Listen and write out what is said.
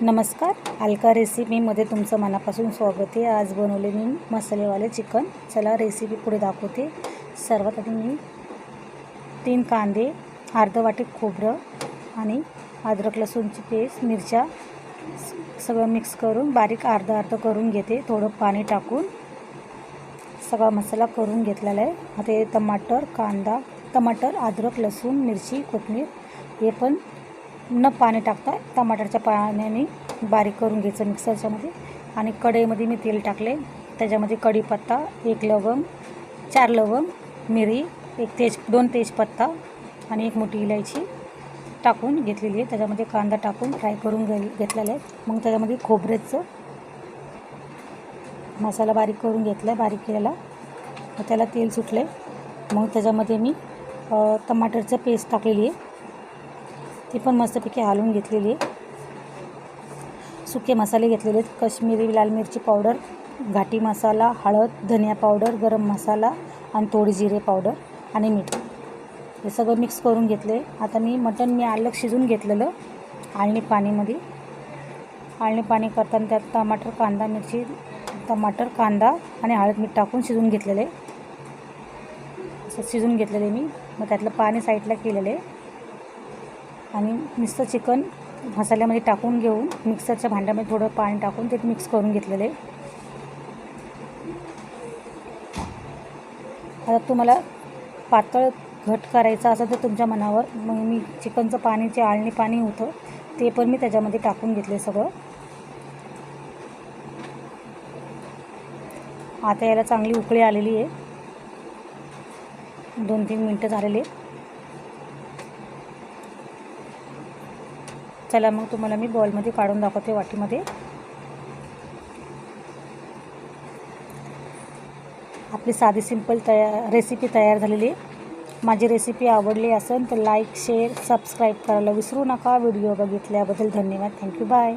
नमस्कार. अलका रेसिपीमध्ये तुमचं मनापासून स्वागत आहे. आज बनवले मी मसालेवाले चिकन. चला रेसिपी पुढे दाखवते. सर्वात आधी मी तीन कांदे अर्ध वाटी खोबरं आणि अद्रक लसूणची पेस्ट मिरच्या सगळं मिक्स करून बारीक अर्ध अर्ध करून घेते. थोडं पाणी टाकून सगळा मसाला करून घेतलेला आहे. आता टमाटर कांदा टमाटर अद्रक लसूण मिरची कोथिंबीर हे पण न पाणी टाकता टमाटरच्या पाण्याने बारीक करून घ्यायचं मिक्सरच्यामध्ये आणि कढईमध्ये मी तेल टाकले. त्याच्यामध्ये कढीपत्ता एक लवंग चार लवंग मिरी एक तेज दोन तेजपत्ता आणि एक मोठी इलायची टाकून घेतलेली आहे. त्याच्यामध्ये कांदा टाकून फ्राय करून घे घेतलेला आहे मग त्याच्यामध्ये खोबऱ्याचं मसाला बारीक करून घेतला आहे बारीक केलेला. मग त्याला तेल सुटले. मग त्याच्यामध्ये मी टमाटरचं पेस्ट टाकलेली आहे. ती पण मस्तपैकी हलवून घेतलेली सुके मसाले घेतलेले आहेत. लाल मिरची पावडर घाटी मसाला हळद धनिया पावडर गरम मसाला आणि थोडी जिरे पावडर आणि मीठ. हे सगळं मिक्स करून घेतले आता मी मटण मी अलग शिजून घेतलेलं. आळणी पाणीमध्ये. आळणी पाणी करताना त्यात टमाटर कांदा मिरची टमाटर कांदा आणि हळद मीठ टाकून शिजून घेतलेले असं शिजून घेतलेले मी. मग त्यातलं पाणी साईडला केलेलं आहे. आणि नुसतं चिकन मसाल्यामध्ये टाकून घेऊन मिक्सरच्या भांड्यामध्ये थोडं पाणी टाकून ते मिक्स करून घेतलेलं. आहे आता तुम्हाला पातळ घट करायचा असेल तर तुमच्या मनावर मग मी चिकनचं पाणी जे आळणी पाणी होतं ते पण मी त्याच्यामध्ये टाकून घेतले सगळं. आता याला चांगली उकळी आलेली आहे. दोन तीन मिनटं झालेली. आहे त्याला मग तुम्हाला मी बॉलमध्ये काढून दाखवते वाटीमध्ये. आपली साधी सिंपल तया रेसिपी तयार झालेली. माझी रेसिपी आवडली असेल तर लाईक शेअर सबस्क्राईब करायला विसरू नका. व्हिडिओ बघितल्याबद्दल धन्यवाद. Thank you bye